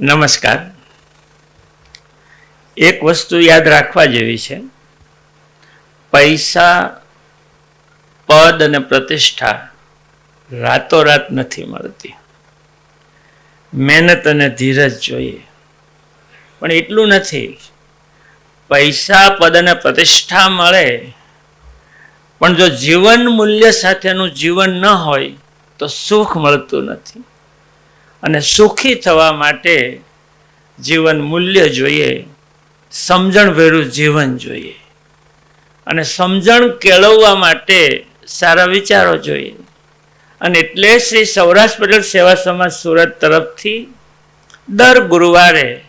નમસ્કાર. એક વસ્તુ યાદ રાખવા જેવી છે. પૈસા, પદ અને પ્રતિષ્ઠા રાતોરાત નથી મળતી. મહેનત અને ધીરજ જોઈએ. પણ એટલું નથી. પૈસા, પદ અને પ્રતિષ્ઠા મળે. પણ જો જીવન મૂલ્ય સાથેનું જીવન ન હોય તો સુખ મળતું નથી. અને સુખી થવા માટે જીવન મૂલ્ય જોઈએ સમજણભેરું જીવન જોઈએ. અને સમજણ કેળવવા માટે સારા વિચારો જોઈએ. અને એટલે શ્રી સૌરાષ્ટ્ર પટેલ સેવા સમાજ સુરત તરફથી દર ગુરુવારે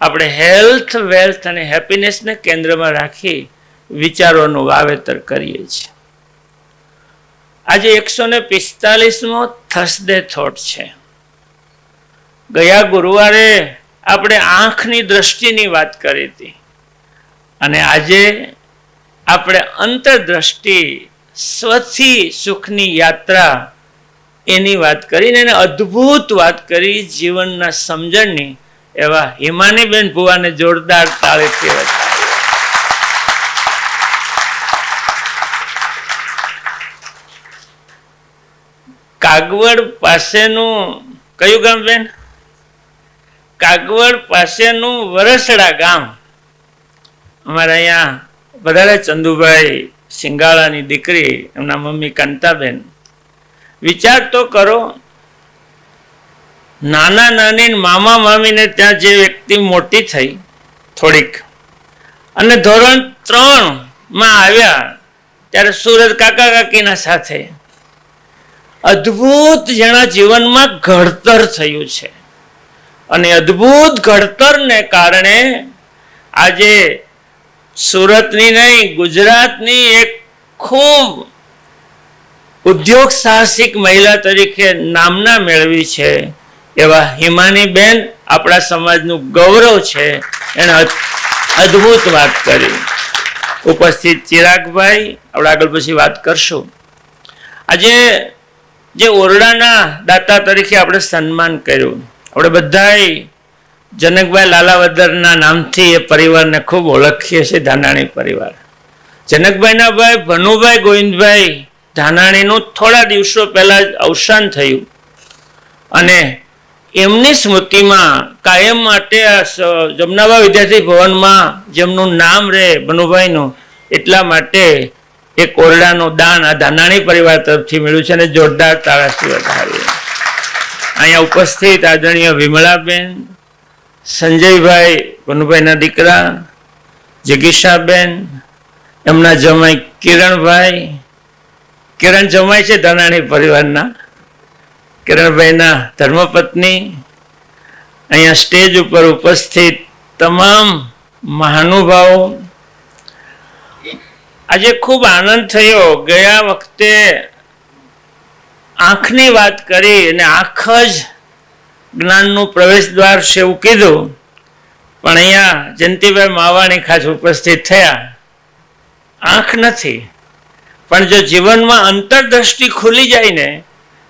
આપણે હેલ્થ, વેલ્થ અને હેપીનેસને કેન્દ્રમાં રાખી વિચારોનું વાવેતર કરીએ છીએ. આજે એકસો ને પિસ્તાલીસમો થર્સડે થોટ છે. ગયા ગુરુવારે આપણે આંખની દ્રષ્ટિની વાત કરી હતી. અને આજે આપણે અંતરદ્રષ્ટિ, સ્વથી સુખની યાત્રા એની વાત કરીને એને અદ્ભુત વાત કરી જીવનના સમજણની એવા હિમાનીબેન ભુવાને જોરદાર તાળે કહેવાય. કાગવડ પાસેનું કયું ગામ બેન? કાગવડ પાસેનું વરસડા ગામ. અમારા અહીંયા વધારે ચંદુભાઈ સિંગાળાની દીકરી, એમના મમ્મી કાંતાબેન. વિચાર તો કરો, નાના નાની મામા મામીને ત્યાં જે વ્યક્તિ મોટી થઈ, થોડીક, અને ધોરણ ત્રણમાં આવ્યા, ત્યારે સુરત કાકા કાકીના સાથે. અદ્ભુત જેના જીવનમાં ઘડતર થયું છે. અને અદ્ભુત ઘડતરને કારણે આજે સુરતની નહીં, ગુજરાતની એક ખૂબ ઉદ્યોગ સાહસિક મહિલા તરીકે નામના મેળવી છે એવા હિમાની બેન આપણા સમાજનું ગૌરવ છે એને અદ- અદ્ભુત વાત કરી. ઉપસ્થિત ચિરાગભાઈ, આપણે આગળ પછી વાત કરશું. આજે જે ઓરડાના દાતા તરીકે આપણે સન્માન કર્યું. આપણે બધાય જનકભાઈ લાલાવદરના નામથી એ પરિવારને ખૂબ ઓળખીએ છીએ, ધાનાણી પરિવાર. જનકભાઈના ભાઈ ભનુભાઈ ગોવિંદભાઈ ધાનાણીનું થોડા દિવસો પહેલાં જ અવસાન થયું. અને એમની સ્મૃતિમાં કાયમ માટે આ જમનાબા વિદ્યાર્થી ભવનમાં જેમનું નામ રહે ભનુભાઈનું, એટલા માટે એક ઓરડાનું દાન આ ધાનાણી પરિવાર તરફથી મળ્યું છે અને જોરદાર તારાશી વધાવીએ અહીંયા ઉપસ્થિત આદરણીય વિમળાબેન સંજયભાઈ ભનુભાઈના દીકરા, જગીશાબેન, એમના જમાઈ કિરણભાઈ. કિરણ જમાઈ છે ધાનાણી પરિવારના. કિરણભાઈના ધર્મપત્ની. અહીંયા સ્ટેજ ઉપર ઉપસ્થિત તમામ મહાનુભાવો. આજે ખૂબ આનંદ થયો. ગયા વખતે આંખની વાત કરી અને આંખ જ જ્ઞાનનું પ્રવેશ દ્વાર છે એવું કીધું. પણ અહીંયા જયંતિભાઈ માવાણી ખાસ ઉપસ્થિત થયા. આંખ નથી. પણ જો જીવનમાં અંતરદ્રષ્ટિ ખુલી જાય ને,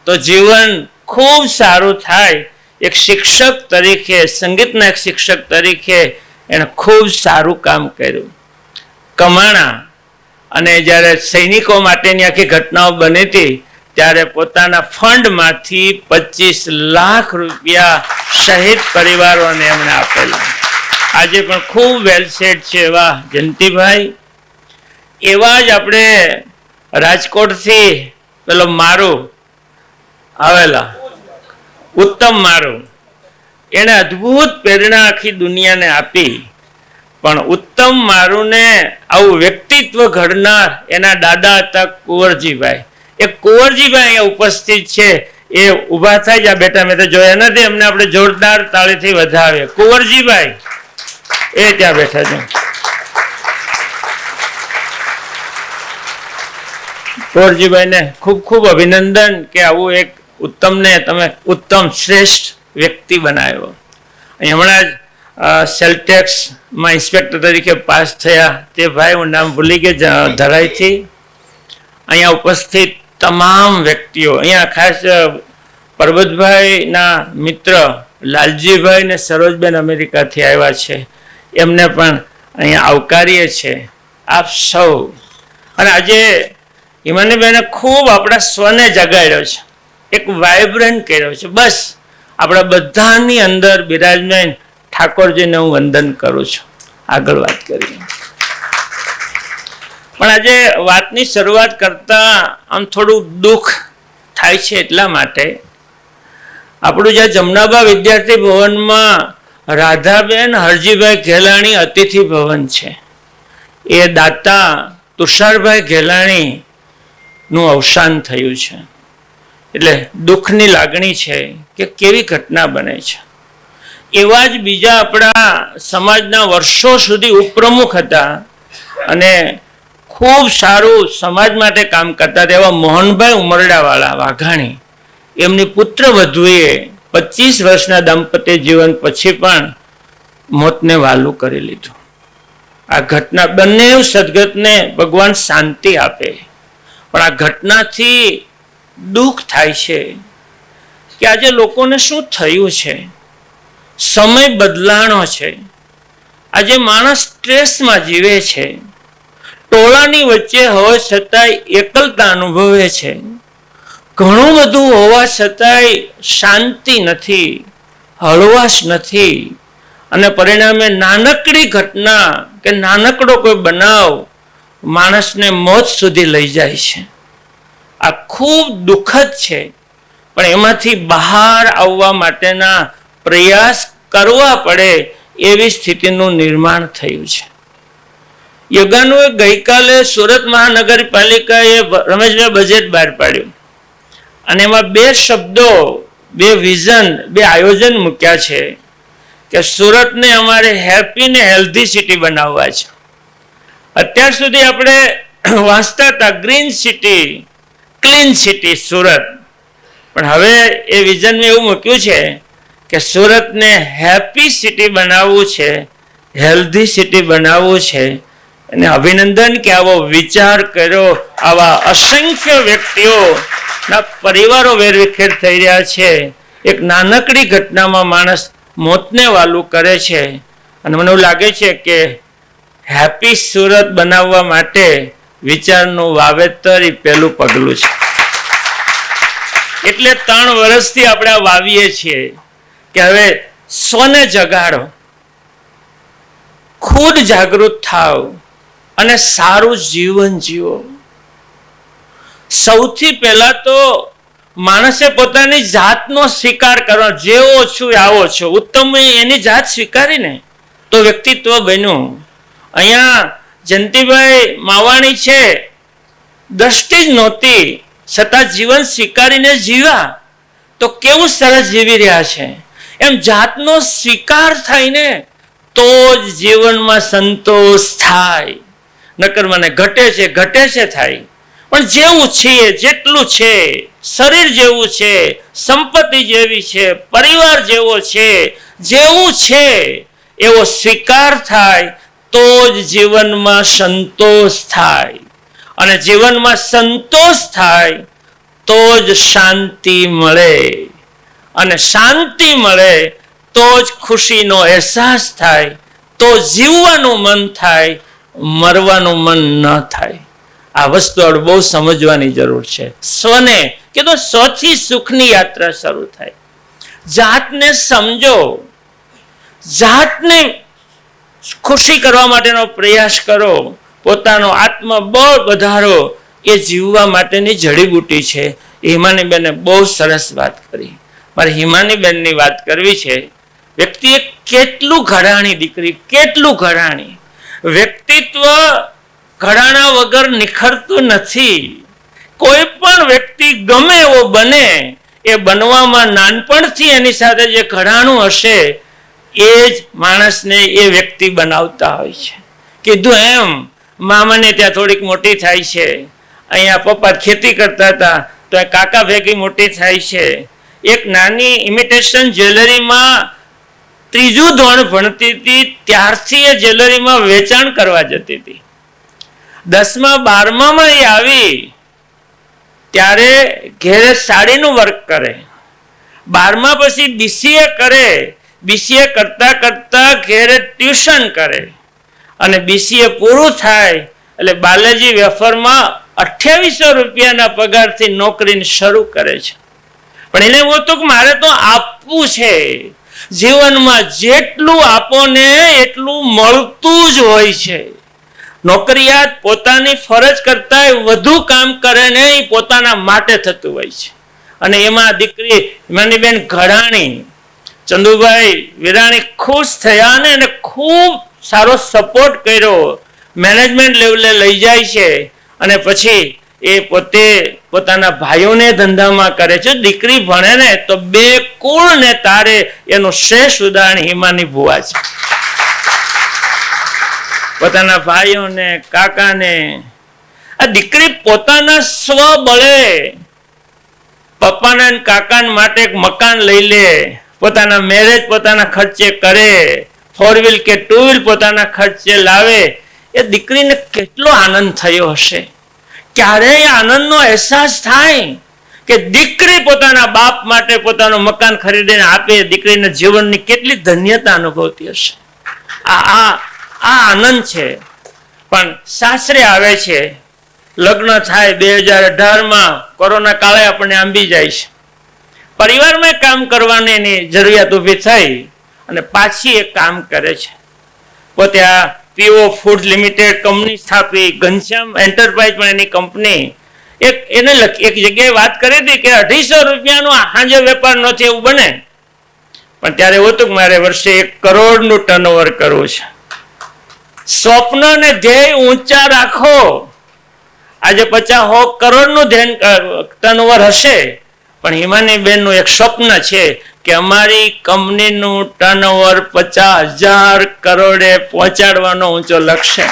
તો જીવન ખૂબ સારું થાય. એક શિક્ષક તરીકે, સંગીતના એક શિક્ષક તરીકે એણે ખૂબ સારું કામ કર્યું. કમાણા અને જ્યારે સૈનિકો માટેની આખી ઘટનાઓ બની હતી ત્યારે પોતાના ફંડમાંથી પચીસ લાખ રૂપિયા શહીદ પરિવારોને એમણે આપેલા. આજે પણ ખૂબ વેલસેટ છે એવા જયંતિભાઈ. એવા જ આપણે રાજકોટથી પેલો મારું આવેલા. ઉત્તમ મારું. એણે અદ્ભુત પ્રેરણા આખી દુનિયાને આપી. પણ ઉત્તમ મારુને આવું વ્યક્તિત્વ ઘડનાર એના દાદા હતા કુંવરજીભાઈ. એ કુંવરજીભાઈ અહીંયા ઉપસ્થિત છે, એ ઊભા થાય જ આ બેટા મેં તો જોયા નથી એમને આપણે જોરદાર તાળીથી વધાવીએ. કુંવરજીભાઈ, એ ત્યાં બેઠા છે. કુંવરજીભાઈને ખૂબ ખૂબ અભિનંદન કે આવું એક ઉત્તમને તમે ઉત્તમ શ્રેષ્ઠ વ્યક્તિ બનાવ્યો. હમણાં જ સેલટેક્સમાં ઇન્સ્પેક્ટર તરીકે પાસ થયા. તે ભાઈ, હું નામ ભૂલી ગયો ધરાઈથી. અહીંયા ઉપસ્થિત તમામ વ્યક્તિઓ, અહીંયા ખાસ પરબતભાઈના મિત્ર લાલજીભાઈ ને સરોજબેન અમેરિકાથી આવ્યા છે. એમને પણ અહીંયા આવકારીએ છે. આપ સૌ. અને આજે હિમાનીબેને ખૂબ આપણા સ્વને જગાડ્યો છે. એક વાઇબ્રન્ટ કર્યો છે. બસ, આપણા બધાની અંદર બિરાજમાન ઠાકોરજીને હું વંદન કરું છું. આગળ વાત કરીએ. પણ આજે વાતની શરૂઆત કરતા આમ થોડું દુઃખ થાય છે એટલા માટે. આપણું જે જમનાબા વિદ્યાર્થી ભવનમાં રાધાબેન હરજીભાઈ ઘેલાણી અતિથિ ભવન છે. એ દાતા તુષારભાઈ ઘેલાણીનું અવસાન થયું છે. એટલે દુઃખની લાગણી છે કે કેવી ઘટના બને છે. એવા જ બીજા આપણા સમાજના વર્ષો સુધી ઉપપ્રમુખ હતા અને ખૂબ સારું સમાજ માટે કામ કરતા તેવા મોહનભાઈ ઉમરડાવાળા વાઘાણી. એમની પુત્ર વધુએ પચીસ વર્ષના દાંપત્ય જીવન પછી પણ મોતને વાલું કરી લીધું. આ ઘટના બંને સદગતને ભગવાન શાંતિ આપે. પણ આ ઘટનાથી દુઃખ થાય છે કે આજે લોકોને શું થયું છે? સમય બદલાણો છે. આજે માણસ સ્ટ્રેસમાં જીવે છે. ટોળાની વચ્ચે હોવા છતાંય એકલતા અનુભવે છે. ઘણું બધું હોવા છતાંય શાંતિ નથી, હળવાશ નથી અને પરિણામે નાનકડી ઘટના કે નાનકડો કોઈ બનાવ માણસને મોત સુધી લઈ જાય છે. આ ખૂબ દુઃખદ છે, પણ એમાંથી બહાર આવવા માટેના પ્રયાસ કરવા પડે એવી સ્થિતિનું નિર્માણ થયું છે. યોગાનું ગઈકાલે સુરત મહાનગરપાલિકાએ રમેશભાઈ બજેટ બહાર પાડ્યું. અને એમાં બે શબ્દો, બે વિઝન બે આયોજન મૂક્યા છે કે સુરતને અમારે હેપી ને હેલ્ધી સિટી બનાવવા છે. અત્યાર સુધી આપણે વાંચતા હતા green city clean city Surat. પણ હવે એ વિઝનમાં એવું મૂક્યું છે કે સુરતને હેપી સિટી બનાવવું છે હેલ્ધી સિટી બનાવવું છે અને અભિનંદન કે આવો વિચાર કર્યો આવા અસંખ્ય વ્યક્તિઓના પરિવારો વેરવિખેર થઈ રહ્યા છે. એક નાનકડી ઘટનામાં માણસ મોતને વાલું કરે છે. અને મને લાગે છે કે હેપી સુરત બનાવવા માટે વિચારનું વાવેતર એ પહેલું પગલું છે. એટલે ત્રણ વર્ષથી આપણે વાવીએ છીએ કે હવે સ્વને જગાડો. ખુદ જાગૃત થાવ. અને સારું જીવન જીવો. સૌથી પહેલા તો માણસે પોતાની જાતનો સ્વીકાર કરવો જેવો છું આવો છો. ઉત્તમ એની જાત સ્વીકારીને તો વ્યક્તિત્વ બન્યું. અહીંયા જયંતિભાઈ માવાણી છે, દ્રષ્ટિ જ નહોતી, છતાં જીવન સ્વીકારીને જીવ્યા. તો કેવું સરસ જીવી રહ્યા છે. એમ જાતનો સ્વીકાર થાય ને, તો જ જીવનમાં સંતોષ થાય. નકર મને ઘટે છે ઘટે છે થાય. પણ જેવું છીએ જેટલું છે, શરીર જેવું છે, સંપત્તિ જેવી છે, પરિવાર જેવો છે, જેવું છે, એવો સ્વીકાર થાય, તો જ જીવનમાં સંતોષ થાય. અને જીવનમાં સંતોષ થાય, તો જ શાંતિ મળે. અને શાંતિ મળે, તો જ ખુશીનો અહેસાસ થાય, તો જીવવાનું મન થાય મરવાનું મન ન થાય. આ વસ્તુ બહુ સમજવાની જરૂર છે. સ્વને, કે તો સ્વથી સુખની યાત્રા શરૂ થાય. જાતને સમજો. જાતને ખુશી કરવા માટેનો પ્રયાસ કરો. પોતાનો આત્મબળ વધારો. એ જીવવા માટેની જડીબુટી છે. હિમાની બેને બહુ સરસ વાત કરી. મારે હિમાની બેનની વાત કરવી છે. વ્યક્તિએ કેટલું ઘડાણી દીકરી, કેટલું ઘડાણી વ્યક્તિત્વ ઘડાણા વગર નિખરતું નથી. કોઈ પણ વ્યક્તિ ગમે એવો બને, એ બનવામાં નાનપણથી એની સાથે જે ઘડાણું હશે, એ જ માણસને એ વ્યક્તિ બનાવતા હોય છે. કીધું એમ, મામાને ત્યાં થોડીક મોટી થાય છે. અહીંયા પપ્પા ખેતી કરતા હતા, તો કાકા ભેગી મોટી થાય છે. એક નાની ઇમિટેશન જ્વેલરીમાં ત્રીજું ધોરણ ભણતી હતી, ત્યારથી એ જ્વેલરીમાં વેચાણ કરવા જતી હતી. દસમા, બારમામાં એ આવી, ત્યારે ઘેરે સાડીનું વર્ક કરે. બારમા પછી બીસીએ કરે. બીસીએ કરતાં કરતાં ઘેરે ટ્યુશન કરે. અને બીસીએ પૂરું થાય, એટલે બાલાજી વેફરમાં અઠ્યાવીસો રૂપિયાના પગારથી નોકરીને શરૂ કરે છે. પણ એને હતું કે મારે તો આપવું છે. જીવનમાં જેટલું આપોને એટલું મળતું જ હોય છે. નોકરિયાત પોતાની ફરજ કરતા વધુ કામ કરે ને એ પોતાના માટે થતું હોય છે. અને એમાં દીકરી હિમાનીબેન ઘડાણી ચંદુભાઈ વિરાણી ખુશ થયા ને એને ખૂબ સારો સપોર્ટ કર્યો. મેનેજમેન્ટ લેવલે લઈ જાય છે. અને પછી એ પોતે પોતાના ભાઈઓને ધંધામાં કરે છે. દીકરી ભણે ને તો બે કુળ ને તારે એનું શ્રેષ્ઠ ઉદાહરણ હિમાની ભુવા છે. પોતાના ભાઈઓને, કાકાને. આ દીકરી પોતાના સ્વબળે પપ્પાના ને કાકાને માટે એક મકાન લઈ લે, પોતાના મેરેજ પોતાના ખર્ચે કરે ફોર વ્હીલ કે ટુ વ્હીલ પોતાના ખર્ચે લાવે. એ દીકરીને કેટલો આનંદ થયો હશે. ક્યારેય આનંદનો અહેસાસ થાય કે દીકરી પોતાના બાપ માટે પોતાનું મકાન ખરીદીને આપે, દીકરીને જીવનની કેટલી ધન્યતા અનુભવતી હશે. આ આ આ આનંદ છે. પણ સાસરે આવે છે. લગ્ન થાય બે હજાર અઢારમાં, કોરોના કાળે આપણને આંબી જાય છે. પરિવારમાં કામ કરવાની એની જરૂરિયાત ઊભી થઈ અને પાછી એ કામ કરે છે. પોતે આ પીઓ ફૂડ લિમિટેડ કંપની સ્થાપી, ઘનશ્યામ એન્ટરપ્રાઇઝ પણ એની કંપની. એક એને લખી, એક જગ્યાએ વાત કરી હતી કે અઢીસો રૂપિયાનો હાંજો વેપાર નથી એવું બને. પણ ત્યારે એવું હતું કે મારે વર્ષે એક કરોડનું ટર્નઓવર કરવું છે. સ્વપ્ન ને ધ્યેય ઊંચા રાખો. આજે પચાસ હો, કરોડનું ધ્યાન ટર્નઓવર હશે. પણ હિમાની બેનનું એક સ્વપ્ન છે કે અમારી કંપનીનું ટર્નઓવર પચાસ હજાર કરોડે પહોંચાડવાનો ઊંચો લક્ષ્ય.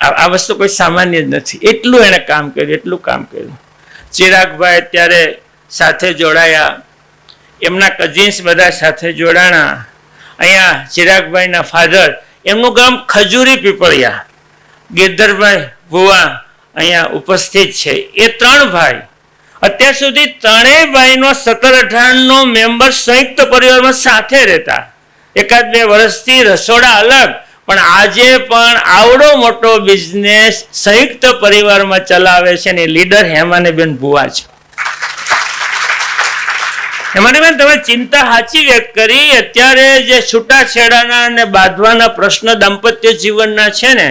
આ વસ્તુ કોઈ સામાન્ય જ નથી. એટલું એણે કામ કર્યું, એટલું કામ કર્યું. ચિરાગભાઈ ત્યારે સાથે જોડાયા. એમના કઝિન્સ બધા સાથે જોડાણા. અહીંયા ચિરાગભાઈના ફાધર એમનું ગામ ખજૂરી પીપળિયા. ગિરધરભાઈ ભુવા અહીંયા ઉપસ્થિત છે. એ ત્રણ ભાઈ. અત્યાર સુધી ત્રણેય ભાઈનો સત્તર અઢારનો મેમ્બર સંયુક્ત પરિવારમાં સાથે રહેતા. એકાદ બે વર્ષથી રસોડા અલગ, પણ આજે પણ આવડો મોટો બિઝનેસ સંયુક્ત પરિવારમાં ચલાવે છે ને લીડર હેમાનેબેન ભુવા છે. હેમાનેબેન, તમે ચિંતા સાચી વ્યક્ત કરી. અત્યારે જે છૂટાછેડાના અને બાંધવાના પ્રશ્ન દાંપત્ય જીવનના છે ને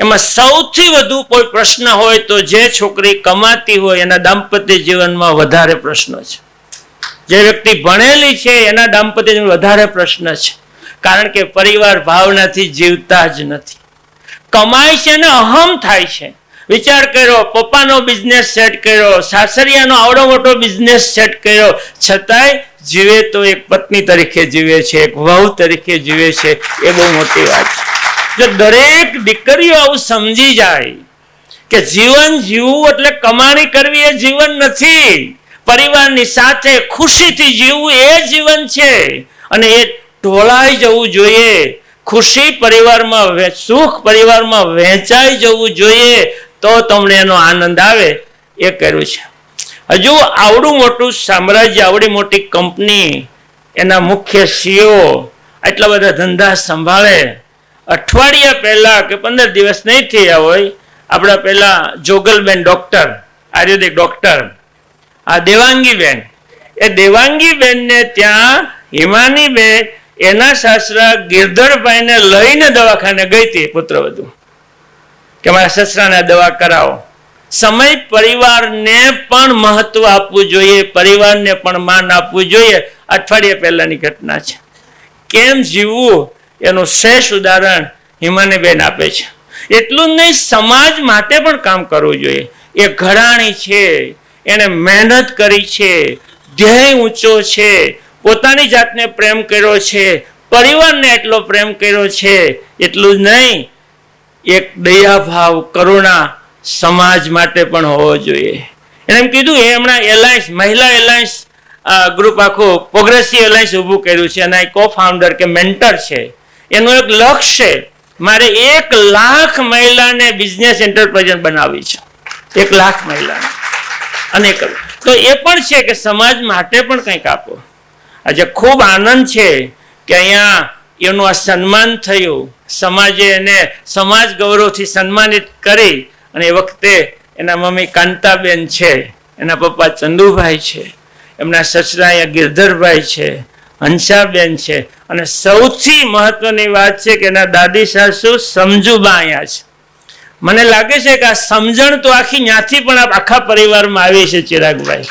એમાં સૌથી વધુ કોઈ પ્રશ્ન હોય તો જે છોકરી કમાતી હોય એના દાંપત્ય જીવનમાં વધારે પ્રશ્ન છે. જે વ્યક્તિ ભણેલી છે એના દાંપત્ય વધારે પ્રશ્ન છે. કારણ કે પરિવાર ભાવનાથી જીવતા જ નથી. કમાય છે ને અહમ થાય છે. વિચાર કર્યો, પપ્પાનો બિઝનેસ સેટ કર્યો, સાસરિયાનો આવડો મોટો બિઝનેસ સેટ કર્યો. છતાંય જીવે તો એક પત્ની તરીકે જીવે છે, એક વહુ તરીકે જીવે છે, એ બહુ મોટી વાત છે. જો દરેક દીકરીઓ આવું સમજી જાય કે જીવન જીવવું એટલે કમાણી કરવી એ જીવન નથી. પરિવારની સાથે ખુશીથી જીવવું એ જીવન છે. અને એ ઢોળાઈ જવું જોઈએ. ખુશી પરિવારમાં સુખ પરિવારમાં વહેંચાઈ જવું જોઈએ તો તમને એનો આનંદ આવે એ કર્યું છે. હજુ આવડું મોટું સામ્રાજ્ય, આવડી મોટી કંપની, એના મુખ્ય સીઓ આટલા બધા ધંધા સંભાળે. અઠવાડિયા પહેલા કે પંદર દિવસ નહીં થયા હોય, આપણા પહેલા જોગલબેન ડોક્ટર, આયુર્વેદિક ડોક્ટર, આ દેવાંગીબેન. એ દેવાંગીબેનને ત્યાં હિમાનીબેન, એના સાસરા ગિરધરભાઈને લઈને દવાખાને ગઈ હતી પુત્રવધુ કે મારા સસરાને દવા કરાવો. સમય પરિવારને પણ મહત્વ આપવું જોઈએ, પરિવારને પણ માન આપવું જોઈએ. અઠવાડિયા પહેલાની ઘટના છે. કેમ જીવવું? એનું શ્રેષ્ઠ ઉદાહરણ હિમાનીબેન આપે છે. એટલું જ નહીં, સમાજ માટે પણ કામ કરવું જોઈએ. એ ઘરાણી છે એને મહેનત કરી છે, ધ્યેય ઊંચો છે, પોતાની જાતને પ્રેમ કર્યો છે, પરિવારને એટલો પ્રેમ કર્યો છે, એટલું જ નહીં, એક દયાભાવ, કરુણા સમાજ માટે પણ હોવો જોઈએ. એને એમ કીધું એ હમણાં એલાયન્સ મહિલા એલાયન્સ ગ્રુપ આખું પ્રોગ્રેસિવ એલાયન્સ ઊભું કર્યું છે અને કો ફાઉન્ડર કે મેન્ટર છે. એનું એક લક્ષ્ય છે. મારે એક લાખ મહિલાને બિઝનેસ એન્ટરપ્રાઇઝર બનાવવી છે. એક લાખ મહિલાને. અને. તો એ પણ છે કે સમાજ માટે પણ કંઈક આપો. આજે ખૂબ આનંદ છે કે અહીંયા એનું આ સન્માન થયું. સમાજે એને સમાજ ગૌરવથી સન્માનિત કરી અને એ વખતે એના મમ્મી કાંતાબેન છે. એના પપ્પા ચંદુભાઈ છે. એમના સસરા અહીંયા ગિરધરભાઈ છે. હંસાબેન છે. અને સૌથી મહત્વની વાત છે કે એના દાદી સાસુ સમજુબા અહીંયા છે. મને લાગે છે કે આ સમજણ તો આખી ન્યાથી પણ આખા પરિવારમાં આવી છે ચિરાગભાઈ.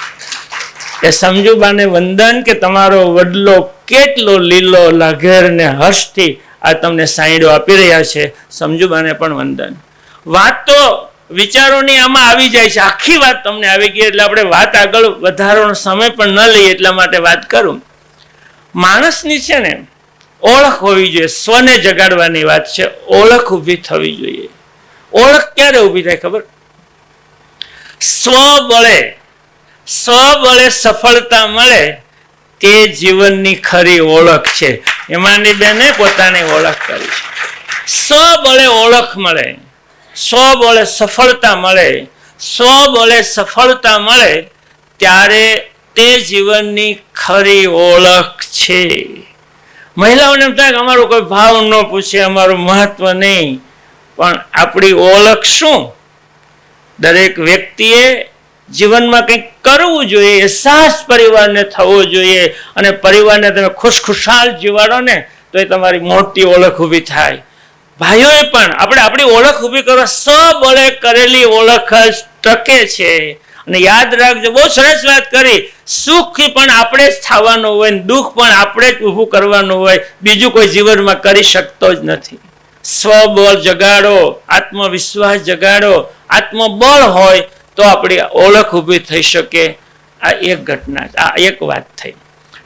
એ સમજુબાને વંદન કે તમારો વડલો કેટલો લીલો લઘેર ને હર્ષથી આ તમને સાઈડો આપી રહ્યા છે. સમજુબાને પણ વંદન. વાત તો વિચારોની આમાં આવી જાય છે. આખી વાત તમને આવી ગઈ એટલે આપણે વાત આગળ વધારવાનો સમય પણ ન લઈએ એટલા માટે વાત કરું. માણસની છે ને, ઓળખ હોવી જોઈએ. સ્વને જગાડવાની વાત છે. ઓળખ ઊભી થવી જોઈએ. ઓળખ ક્યારે ઊભી થાય ખબર? સ્વબળે સ્વબળે સફળતા મળે તે જીવનની ખરી ઓળખ છે. એમાંની બેને પોતાની ઓળખ કરી છે. સ્વબળે ઓળખ મળે, સ્વબળે સફળતા મળે, સ્વબળે સફળતા મળે, ત્યારે તે જીવનની ખરી ઓળખ છે. મહિલાઓને એમ થાય કે અમારો કોઈ ભાવ ન પૂછે, અમારું મહત્વ નહીં. પણ આપણી ઓળખ શું? દરેક વ્યક્તિએ જીવનમાં કંઈક કરવું જોઈએ એહસાસ પરિવારને થવો જોઈએ અને પરિવારને તમે ખુશખુશાલ જીવાડો ને તો એ તમારી મોટી ઓળખ ઊભી થાય. ભાઈઓએ પણ આપણે આપણી ઓળખ ઊભી કરવા સબળે કરેલી ઓળખ જ ટકે છે. અને યાદ રાખજો, બહુ સરસ વાત કરી. સુખ પણ આપણે જ થવાનું હોય દુઃખ પણ આપણે જ ઊભું કરવાનું હોય, બીજું કોઈ જીવનમાં કરી શકતો જ નથી. સ્વબળ જગાડો, આત્મવિશ્વાસ જગાડો, આત્મબળ હોય તો આપણી ઓળખ ઊભી થઈ શકે. આ એક ઘટના આ એક વાત થઈ.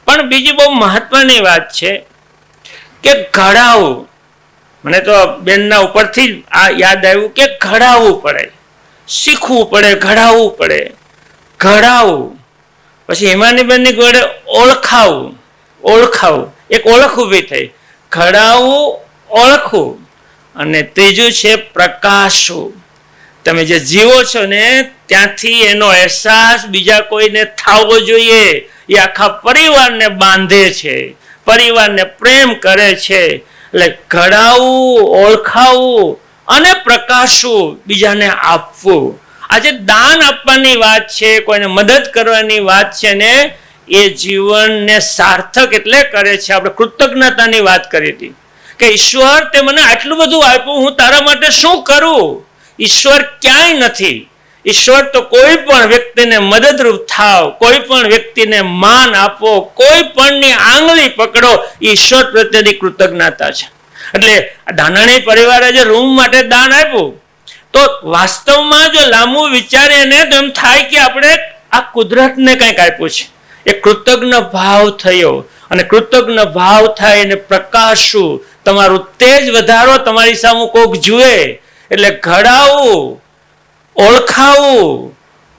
પણ બીજી બહુ મહત્વની વાત છે કે ઘડાવું. મને તો બેનના ઉપરથી જ આ યાદ આવ્યું કે ઘડાવવું પડે. શીખવું પડે ઘડાવવું પડે. ઘડાવવું પછી હિમાની બેનની જોડે ઓળખાવું ઓળખાવું. એક ઓળખ ઊભી થઈ. ઘડાવવું ઓળખવું. અને ત્રીજું છે પ્રકાશવું. તમે જે જીવો છો ને, ત્યાંથી એનો અહેસાસ બીજા કોઈને થવો જોઈએ. એ આખા પરિવારને બાંધે છે. પરિવારને પ્રેમ કરે છે. એટલે ઘડાવવું ઓળખાવવું અને પ્રકાશવું, બીજાને આપવું. આજે દાન આપવાની વાત છે, કોઈને મદદ કરવાની વાત છે ને એ જીવનને સાર્થક એટલે કરે છે. આપણે કૃતજ્ઞતાની વાત કરી હતી કે ઈશ્વર, તે મને આટલું બધું આપ્યું, હું તારા માટે શું કરું? ઈશ્વર ક્યાંય નથી. ઈશ્વર તો કોઈ પણ વ્યક્તિને મદદરૂપ થાવ, કોઈ પણ વ્યક્તિને માન આપો, કોઈ પણની આંગળી પકડો ઈશ્વર પ્રત્યેની કૃતજ્ઞતા છે. એટલે ધાનાણી પરિવારે જે રૂમ માટે દાન આપ્યું. તો વાસ્તવમાં જો લાંબુ વિચારે ને તો એમ થાય કે આપણે આ કુદરતને કંઈક આપ્યું છે. એ કૃતજ્ઞ ભાવ થયો. અને કૃતજ્ઞ ભાવ થાય એને પ્રકાશું. તમારું તેજ વધારો તમારી સામે કોક જુએ. એટલે ઘડાવું, ઓળખાવું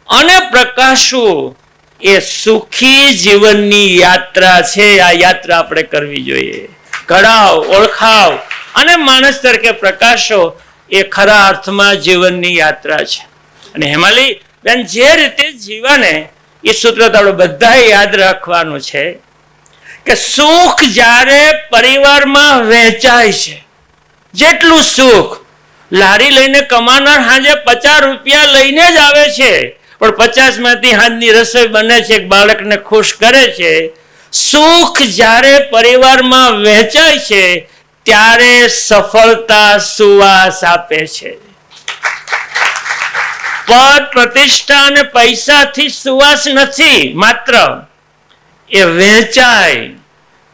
અને પ્રકાશવું એ સુખી જીવનની યાત્રા છે. આ યાત્રા આપણે કરવી જોઈએ. ઘડાવ, ઓળખાવ અને માણસ તરીકે પ્રકાશો. એ ખરા અર્થમાં જીવનની યાત્રા છે. અને હેમાલી, બેન, જે રીતે જીવને એ સૂત્ર તો આપણે બધાએ યાદ રાખવાનું છે કે સુખ જ્યારે પરિવારમાં વહેંચાય છે, જેટલું સુખ લારી લઈને કમાનાર હાજે પચાસ રૂપિયા લઈને જ આવે છે, પણ પચાસમાંથી હાજની રસોઈ બને છે બાળકને ખુશ કરે છે, સુખ જ્યારે પરિવારમાં વહેંચાય છે ત્યારે સફળતા સુવાસ આપે છે. પદ પ્રતિષ્ઠા અને પૈસાથી સુવાસ નથી, માત્ર એ વેચાય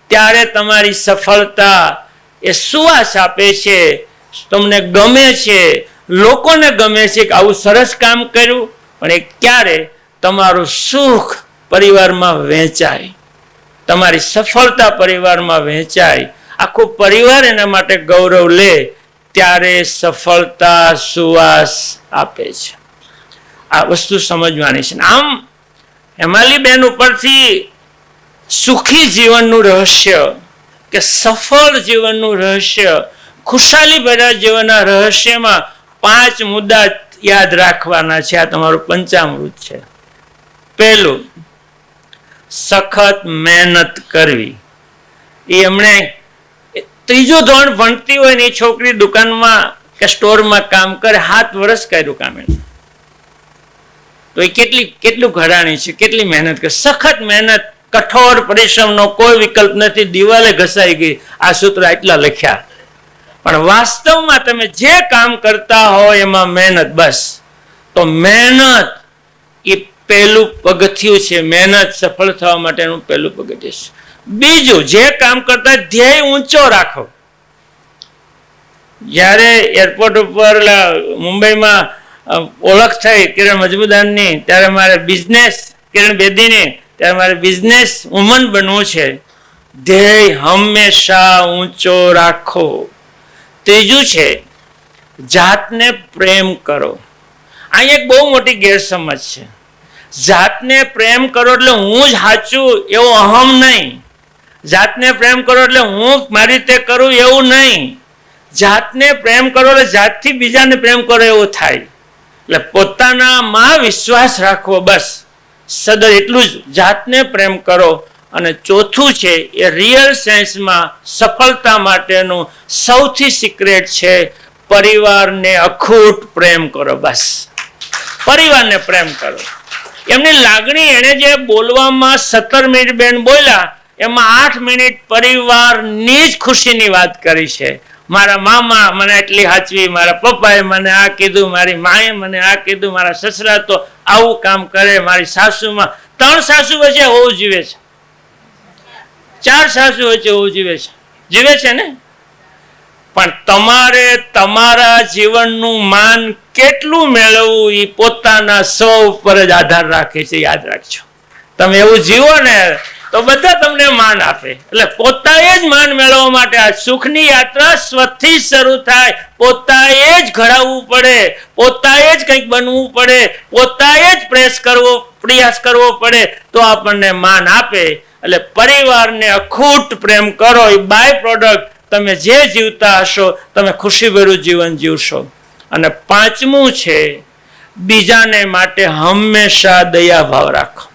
ત્યારે તમારી સફળતા એ સુવાસ આપે છે. તમને ગમે છે, લોકોને ગમે છે કે આવું સરસ કામ કર્યું, પણ એ ક્યારે તમારું સુખ પરિવારમાં વહેંચાય. તમારી સફળતા પરિવારમાં વહેંચાય આખો પરિવાર એના માટે ગૌરવ લે ત્યારે સફળતા સુવાસ આપે છે. આ વસ્તુ સમજવાની છે. આમ હેમાલીબેન ઉપરથી સુખી જીવનનું રહસ્ય કે સફળ જીવનનું રહસ્ય ખુશાલી ભર્યા જીવનના રહસ્યમાં પાંચ મુદ્દા યાદ રાખવાના છે. આ તમારું પંચામૃત છે. પહેલું, સખત મહેનત કરવી. એ એમણે ત્રીજું ધોરણ ભણતી હોય ને એ છોકરી દુકાનમાં કે સ્ટોરમાં કામ કરે સાત વર્ષ કર્યું કામ એણે. તો એ કેટલી, કેટલું ઘડાણી છે, કેટલી મહેનત કરે. સખત મહેનત, કઠોર, પરિશ્રમનો કોઈ વિકલ્પ નથી. દિવાલે ઘસાઈ ગઈ. આ સૂત્ર એટલા લખ્યા. પણ વાસ્તવમાં તમે જે કામ કરતા હો એમાં મહેનત બસ. તો મહેનત એ પહેલું પગથિયું છે. મહેનત સફળ થવા માટેનું પહેલું પગથિયું છે. બીજું, જે કામ કરતા ધ્યેય ઊંચો રાખો. જ્યારે એરપોર્ટ ઉપર મુંબઈમાં ઓળખ થઈ કિરણ મજમુદારની, ત્યારે મારે બિઝનેસ કિરણ બેદીની, ત્યારે મારે બિઝનેસ વુમન બનવું છે. ધ્યેય હંમેશા ઊંચો રાખો. ત્રીજું છે, જાતને પ્રેમ કરો. અહીં એક બહુ મોટી ગેરસમજ છે. જાતને પ્રેમ કરો એટલે હું જ સાચું, એવો અહમ નહીં. જાતને પ્રેમ કરો એટલે હું મારી રીતે કરું એવું નહીં. જાતને પ્રેમ કરો એટલે જાતથી બીજાને પ્રેમ કરો એવું થાય. એટલે પોતાનામાં વિશ્વાસ રાખવો બસ. સદર એટલું જ. જાતને પ્રેમ કરો અને ચોથું છે એ રિયલ સેન્સમાં સફળતા માટેનું સૌથી સિક્રેટ છે પરિવારને અખૂટ પ્રેમ કરો બસ. પરિવારને પ્રેમ કરો. એમની લાગણી એણે જે બોલવામાં સત્તર મિનિટ બેન બોલ્યા એમાં આઠ મિનિટ પરિવારની જ ખુશીની વાત કરી છે. મારા મામા મને એટલી હાચવી, મારા પપ્પાએ મને આ કીધું, મારી માએ મને આ કીધું, મારા સસરા તો આવું કામ કરે, મારી સાસુમાં ત્રણ સાસુ વચ્ચે હોવું જીવે છે. ચાર સાસુ વચ્ચે હોવું જીવે છે. જીવે છે ને? પણ તમારે તમારા જીવનનું માન કેટલું મેળવવું એ પોતાના સૌ ઉપર જ આધાર રાખે છે, યાદ રાખજો. તમે એવું જીવો ને તો બધા તમને માન આપે. એટલે પોતાએ જ માન મેળવવા માટે આ સુખની યાત્રા સ્વથી શરૂ થાય. પોતાએ જ ઘડાવવું પડે. પોતાએ જ કંઈક બનવું પડે. પોતાએ જ પ્રેસ કરવો, પ્રયાસ કરવો પડે તો આપણને માન આપે. એટલે પરિવારને અખૂટ પ્રેમ કરો. એ બાય પ્રોડક્ટ તમે જે જીવતા હશો, તમે ખુશીભર્યું જીવન જીવશો. અને પાંચમું છે, બીજાને માટે હંમેશા દયાભાવ રાખો.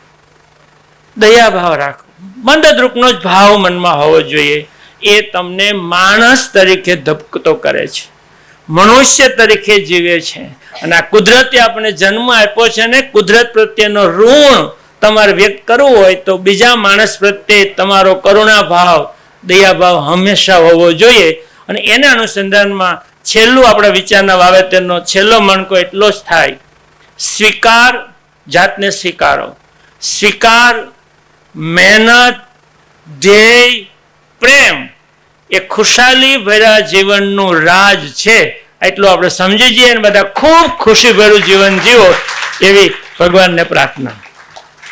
દયાભાવ રાખો. મંદદ્રુપનો જ ભાવ મનમાં હોવો જોઈએ. એ તમને માણસ તરીકે ધબકતો કરે છે. મનુષ્ય તરીકે જીવે છે. અને આ કુદરતે આપણે જન્મ આપ્યો છે ને કુદરત પ્રત્યેનો ઋણ તમારે વ્યક્ત કરવું હોય તો બીજા માણસ પ્રત્યે તમારો કરુણા ભાવ દયાભાવ હંમેશા હોવો જોઈએ. અને એના અનુસંધાનમાં છેલ્લું આપણા વિચારના વાવેતરનો છેલ્લો મણકો એટલો જ થાય. સ્વીકાર, જાતને સ્વીકારો. સ્વીકાર મહેનત, ધ્યેય, પ્રેમ એ ખુશાલી ભર્યા જીવનનું રાજ છે. એટલું આપણે સમજી જઈએ અને બધા ખૂબ ખુશીભર્યું જીવન જીવો એવી ભગવાનને પ્રાર્થના.